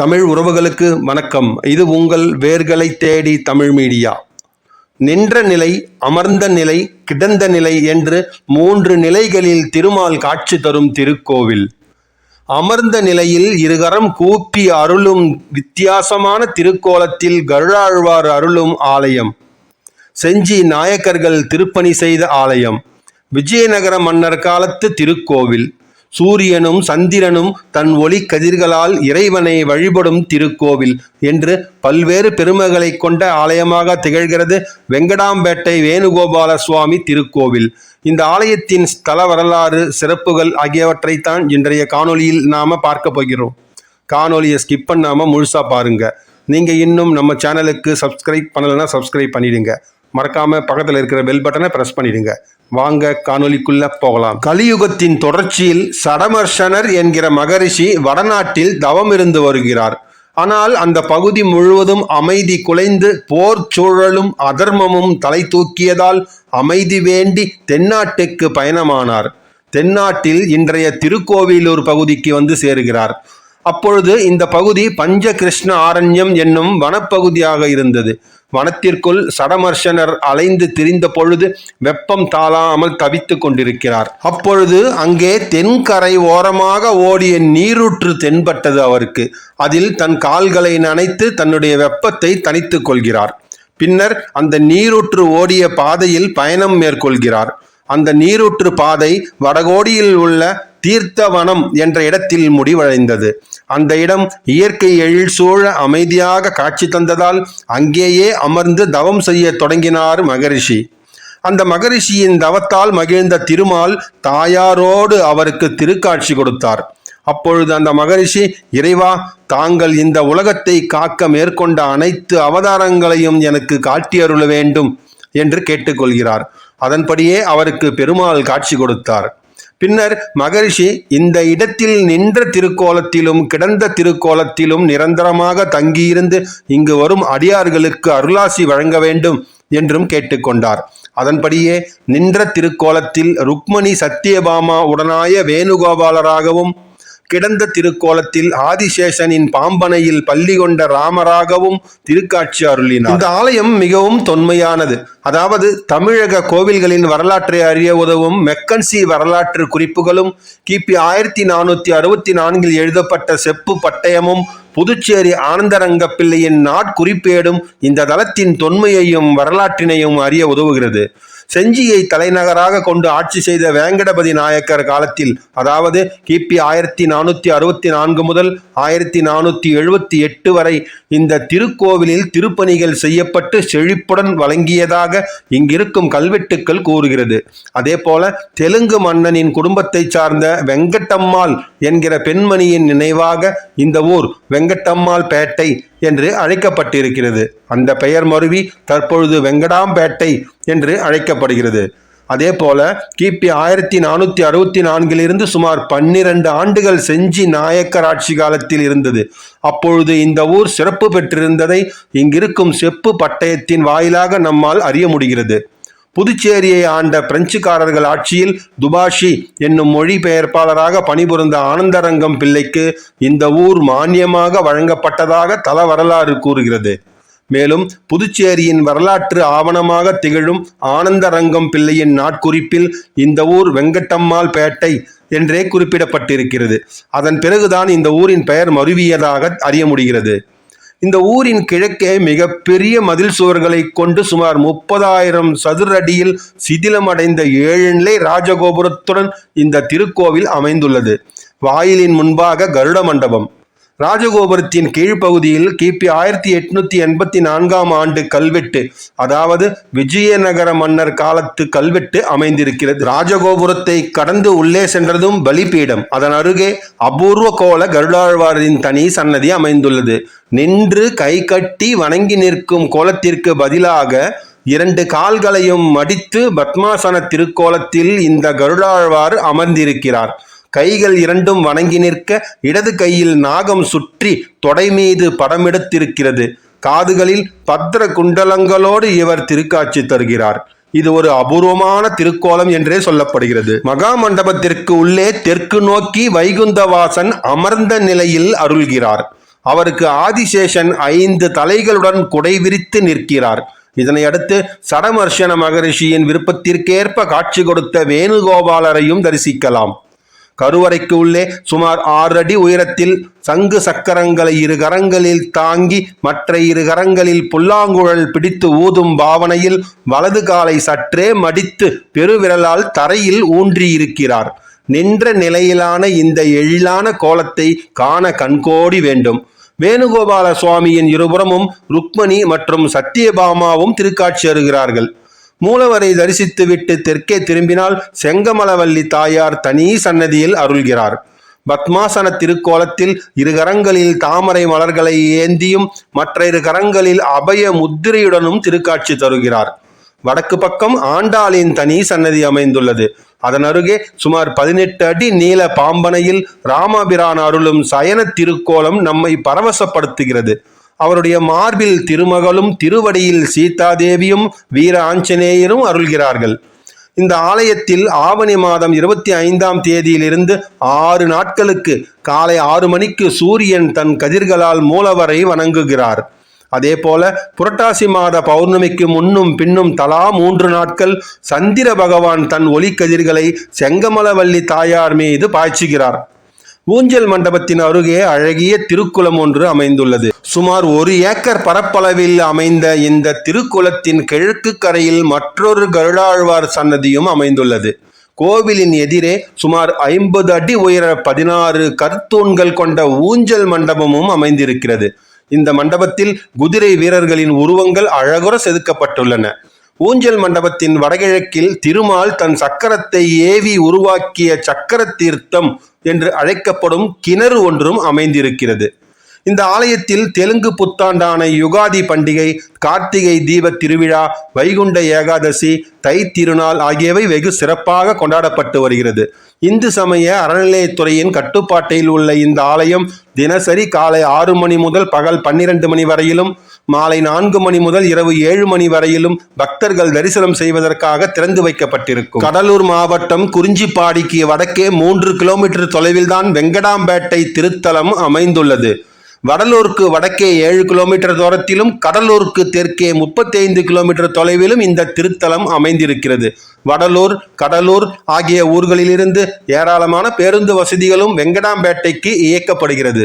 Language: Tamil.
தமிழ் உறவுகளுக்கு வணக்கம். இது உங்கள் வேர்களை தேடி தமிழ் மீடியா. நின்ற நிலை அமர்ந்த நிலை கிடந்த நிலை என்று மூன்று நிலைகளில் திருமால் காட்சி தரும் திருக்கோவில். அமர்ந்த நிலையில் இருகரம் கூப்பி அருளும் வித்தியாசமான திருக்கோலத்தில் கருடாழ்வார் அருளும் ஆலயம். செஞ்சி நாயக்கர்கள் திருப்பணி செய்த ஆலயம். விஜயநகர மன்னர் காலத்து திருக்கோவில். சூரியனும் சந்திரனும் தன் ஒளி கதிர்களால் இறைவனை வழிபடும் திருக்கோவில் என்று பல்வேறு பெருமைகளை கொண்ட ஆலயமாக திகழ்கிறது வெங்கடாம்பேட்டை வேணுகோபால சுவாமி திருக்கோவில். இந்த ஆலயத்தின் ஸ்தல வரலாறு சிறப்புகள் ஆகியவற்றைத்தான் இன்றைய காணொளியில் நாம பார்க்க போகிறோம். காணொலியை ஸ்கிப் பண்ணாம முழுசா பாருங்க. நீங்க இன்னும் நம்ம சேனலுக்கு சப்ஸ்கிரைப் பண்ணலைன்னா சப்ஸ்கிரைப் பண்ணிடுங்க. மறக்காம பக்கத்தில் இருக்கிற பெல் பட்டனை பிரஸ் பண்ணிடுங்க. வாங்க காணொலிக்குள்ள போகலாம். கலியுகத்தின் தொடர்ச்சியில் சடமர்ஷனர் என்கிற மகரிஷி வடநாட்டில் தவம் இருந்து வருகிறார். ஆனால் அந்த பகுதி முழுவதும் அமைதி குலைந்து போர் சூழலும் அதர்மமும் தலை தூக்கியதால் அமைதி வேண்டி தென்னாட்டுக்கு பயணமானார். தென்னாட்டில் இன்றைய திருக்கோவிலூர் பகுதிக்கு வந்து சேருகிறார். அப்பொழுது இந்த பகுதி பஞ்சகிருஷ்ண ஆரண்யம் என்னும் வனப்பகுதியாக இருந்தது. வனத்திற்குள் சடமர்ஷனர் அலைந்து திரிந்த பொழுது வெப்பம் தாளாமல் தவித்துக் கொண்டிருக்கிறார். அப்பொழுது அங்கே தென்கரை ஓரமாக ஓடிய நீரூற்று தென்பட்டது அவருக்கு. அதில் தன் கால்களை நனைத்து தன்னுடைய வெப்பத்தை தனித்து கொள்கிறார். பின்னர் அந்த நீரூற்று ஓடிய பாதையில் பயணம் மேற்கொள்கிறார். அந்த நீரூற்று பாதை வடகோடியில் உள்ள தீர்த்தவனம் என்ற இடத்தில் முடிவடைந்தது. அந்த இடம் இயற்கை எழில் சூழ அமைதியாக காட்சி தந்ததால் அங்கேயே அமர்ந்து தவம் செய்ய தொடங்கினார் மகரிஷி. அந்த மகரிஷியின் தவத்தால் மகிழ்ந்த திருமால் தாயாரோடு அவருக்கு திருக்காட்சி கொடுத்தார். அப்பொழுது அந்த மகரிஷி இறைவா தாங்கள் இந்த உலகத்தை காக்க மேற்கொண்ட அனைத்து அவதாரங்களையும் எனக்கு காட்டியருள வேண்டும் என்று கேட்டுக்கொள்கிறார். அதன்படியே அவருக்கு பெருமாள் காட்சி கொடுத்தார். பின்னர் மகரிஷி இந்த இடத்தில் நின்ற திருக்கோலத்திலும் கிடந்த திருக்கோலத்திலும் நிரந்தரமாக தங்கியிருந்து இங்கு வரும் அடியார்களுக்கு அருளாசி வழங்க வேண்டும் என்றும் கேட்டுக்கொண்டார். அதன்படியே நின்ற திருக்கோலத்தில் ருக்மணி சத்தியபாமா உடனாய வேணுகோபாலராகவும் கிடந்த திருக்கோலத்தில் ஆதிசேஷனின் பாம்பனையில் பள்ளி கொண்ட ராமராகவும் திருக்காட்சி அருளினார். இந்த ஆலயம் மிகவும் தொன்மையானது. அதாவது தமிழக கோவில்களின் வரலாற்றை அறிய உதவும் மெக்கன்சி வரலாற்று குறிப்புகளும் கிபி ஆயிரத்தி நானூத்தி அறுபத்தி நான்கில் எழுதப்பட்ட செப்பு பட்டயமும் புதுச்சேரி ஆனந்தரங்க பிள்ளையின் நாட்குறிப்பேடும் இந்த தளத்தின் தொன்மையையும் வரலாற்றினையும் அறிய உதவுகிறது. செஞ்சியை தலைநகராக கொண்டு ஆட்சி செய்த வேங்கடபதி நாயக்கர் காலத்தில் அதாவது கிபி ஆயிரத்தி நானூற்றி அறுபத்தி நான்கு முதல் ஆயிரத்தி நானூற்றி எழுபத்தி எட்டு வரை இந்த திருக்கோவிலில் திருப்பணிகள் செய்யப்பட்டு செழிப்புடன் வழங்கியதாக இங்கிருக்கும் கல்வெட்டுக்கள் கூறுகிறது. அதே போல தெலுங்கு மன்னனின் குடும்பத்தை சார்ந்த வெங்கட்டம்மாள் என்கிற பெண்மணியின் நினைவாக இந்த ஊர் வெங்கட்டம்மாள் பேட்டை என்று அழைக்கப்பட்டிருக்கிறது. அந்த பெயர் மருவி தற்பொழுது வெங்கடாம்பேட்டை என்று அழைக்கப்படுகிறது. அதே போல கிபி ஆயிரத்தி நானூற்றி அறுபத்தி நான்கிலிருந்து சுமார் பன்னிரண்டு ஆண்டுகள் செஞ்சி நாயக்கர் ஆட்சி காலத்தில் இருந்தது. அப்பொழுது இந்த ஊர் சிறப்பு பெற்றிருந்ததை இங்கிருக்கும் செப்பு பட்டயத்தின் வாயிலாக நம்மால் அறிய முடிகிறது. புதுச்சேரியை ஆண்ட பிரெஞ்சுக்காரர்கள் ஆட்சியில் துபாஷி என்னும் மொழிபெயர்ப்பாளராக பணிபுரிந்த ஆனந்தரங்கம் பிள்ளைக்கு இந்த ஊர் மானியமாக வழங்கப்பட்டதாக தல வரலாறு கூறுகிறது. மேலும் புதுச்சேரியின் வரலாற்று ஆவணமாக திகழும் ஆனந்தரங்கம் பிள்ளையின் நாட்குறிப்பில் இந்த ஊர் வெங்கட்டம்மாள் பேட்டை என்றே குறிப்பிடப்பட்டிருக்கிறது. அதன் பிறகுதான் இந்த ஊரின் பெயர் மருவியதாக அறிய முடிகிறது. இந்த ஊரின் கிழக்கே மிகப்பெரிய மதில் சுவர்களை கொண்டு சுமார் முப்பதாயிரம் சதுர அடியில் சிதிலமடைந்த ஏழு நிலை ராஜகோபுரத்துடன் இந்த திருக்கோவில் அமைந்துள்ளது. வாயிலின் முன்பாக கருட மண்டபம். ராஜகோபுரத்தின் கீழ்ப்பகுதியில் கிபி ஆயிரத்தி எட்நூத்தி எண்பத்தி நான்காம் ஆண்டு கல்வெட்டு அதாவது விஜயநகர மன்னர் காலத்து கல்வெட்டு அமைந்திருக்கிறது. ராஜகோபுரத்தை கடந்து உள்ளே சென்றதும் பலிபீடம். அதன் அருகே அபூர்வ கோல கருடாழ்வாரின் தனி சன்னதி அமைந்துள்ளது. நின்று கை கட்டி வணங்கி நிற்கும் கோலத்திற்கு பதிலாக இரண்டு கால்களையும் மடித்து பத்மாசன திருக்கோலத்தில் இந்த கருடாழ்வார் அமர்ந்திருக்கிறார். கைகள் இரண்டும் வணங்கி நிற்க இடது கையில் நாகம் சுற்றி தொடை மீது படமெடுத்திருக்கிறது காதுகளில் பத்திர குண்டலங்களோடு இவர் திருக்காட்சி தருகிறார். இது ஒரு அபூர்வமான திருக்கோலம் என்றே சொல்லப்படுகிறது. மகா மண்டபத்திற்கு உள்ளே தெற்கு நோக்கி வைகுந்தவாசன் அமர்ந்த நிலையில் அருள்கிறார். அவருக்கு ஆதிசேஷன் ஐந்து தலைகளுடன் குடை விரித்து நிற்கிறார். இதனையடுத்து சடமர்ஷன மகரிஷியின் விருப்பத்திற்கேற்ப காட்சி கொடுத்த வேணுகோபாலரையும் தரிசிக்கலாம். கருவறைக்கு உள்ளே சுமார் ஆறு அடி உயரத்தில் சங்கு சக்கரங்களை இரு கரங்களில் தாங்கி மற்ற இரு கரங்களில் புல்லாங்குழல் பிடித்து ஊதும் பாவனையில் வலது காலை சற்றே மடித்து பெருவிரலால் தரையில் ஊன்றியிருக்கிறார். நின்ற நிலையிலான இந்த எழிலான கோலத்தை காண கண்கோடி வேண்டும். வேணுகோபால சுவாமியின் இருபுறமும் ருக்மணி மற்றும் சத்தியபாமாவும் திருக்காட்சி அருகிறார்கள். மூலவரை தரிசித்துவிட்டு தெற்கே திரும்பினால் செங்கமலவல்லி தாயார் தனி சன்னதியில் அருள்கிறார். பத்மாசன திருக்கோலத்தில் இரு கரங்களில் தாமரை மலர்களை ஏந்தியும் மற்ற இரு கரங்களில் அபய முத்திரையுடனும் திருக்காட்சி தருகிறார். வடக்கு பக்கம் ஆண்டாளின் தனி சன்னதி அமைந்துள்ளது. அதன் அருகே சுமார் பதினெட்டு அடி நீல பாம்பனையில் ராமபிரான் அருளும் சயன திருக்கோலம் நம்மை பரவசப்படுத்துகிறது. அவருடைய மார்பில் திருமகளும் திருவடியில் சீதாதேவியும் வீர ஆஞ்சநேயரும் அருள்கிறார்கள். இந்த ஆலயத்தில் ஆவணி மாதம் இருபத்தி ஐந்தாம் தேதியிலிருந்து ஆறு நாட்களுக்கு காலை ஆறு மணிக்கு சூரியன் தன் கதிர்களால் மூலவரை வணங்குகிறார். அதே போல புரட்டாசி மாத பௌர்ணமிக்கு முன்னும் பின்னும் தலா மூன்று நாட்கள் சந்திர பகவான் தன் ஒளிக்கதிர்களை செங்கமலவல்லி தாயார் மீது பாய்ச்சுகிறார். ஊஞ்சல் மண்டபத்தின் அருகே அழகிய திருக்குளம் ஒன்று அமைந்துள்ளது. சுமார் ஒரு ஏக்கர் பரப்பளவில் அமைந்த இந்த திருக்குளத்தின் கிழக்கு கரையில் மற்றொரு கருடாழ்வார் சன்னதியும் அமைந்துள்ளது. கோவிலின் எதிரே சுமார் ஐம்பது அடி உயர பதினாறு கற்தூண்கள் கொண்ட ஊஞ்சல் மண்டபமும் அமைந்திருக்கிறது. இந்த மண்டபத்தில் குதிரை வீரர்களின் உருவங்கள் அழகுற செதுக்கப்பட்டுள்ளன. ஊஞ்சல் மண்டபத்தின் வடகிழக்கில் திருமால் தன் சக்கரத்தை ஏவி உருவாக்கிய சக்கர தீர்த்தம் என்று அழைக்கப்படும் கிணறு ஒன்றும் அமைந்திருக்கிறது. இந்த ஆலயத்தில் தெலுங்கு புத்தாண்டான யுகாதி பண்டிகை கார்த்திகை தீப திருவிழா வைகுண்ட ஏகாதசி தை திருநாள் ஆகியவை வெகு சிறப்பாக கொண்டாடப்பட்டு வருகிறது. இந்து சமய அறநிலையத்துறையின் கட்டுப்பாட்டில் உள்ள இந்த ஆலயம் தினசரி காலை ஆறு மணி முதல் பகல் பன்னிரண்டு மணி வரையிலும் மாலை நான்கு மணி முதல் இரவு ஏழு மணி வரையிலும் பக்தர்கள் தரிசனம் செய்வதற்காக திறந்து வைக்கப்பட்டிருக்கும். கடலூர் மாவட்டம் குறிஞ்சிப்பாடிக்கு வடக்கே மூன்று கிலோமீட்டர் தொலைவில்தான் வெங்கடாம்பேட்டை திருத்தலம் அமைந்துள்ளது. வடலூருக்கு வடக்கே ஏழு கிலோமீட்டர் தூரத்திலும் கடலூருக்கு தெற்கே முப்பத்தைந்து கிலோமீட்டர் தொலைவிலும் இந்த திருத்தலம் அமைந்திருக்கிறது. வடலூர் கடலூர் ஆகிய ஊர்களிலிருந்து ஏராளமான பேருந்து வசதிகளும் வெங்கடாம்பேட்டைக்கு இயக்கப்படுகிறது.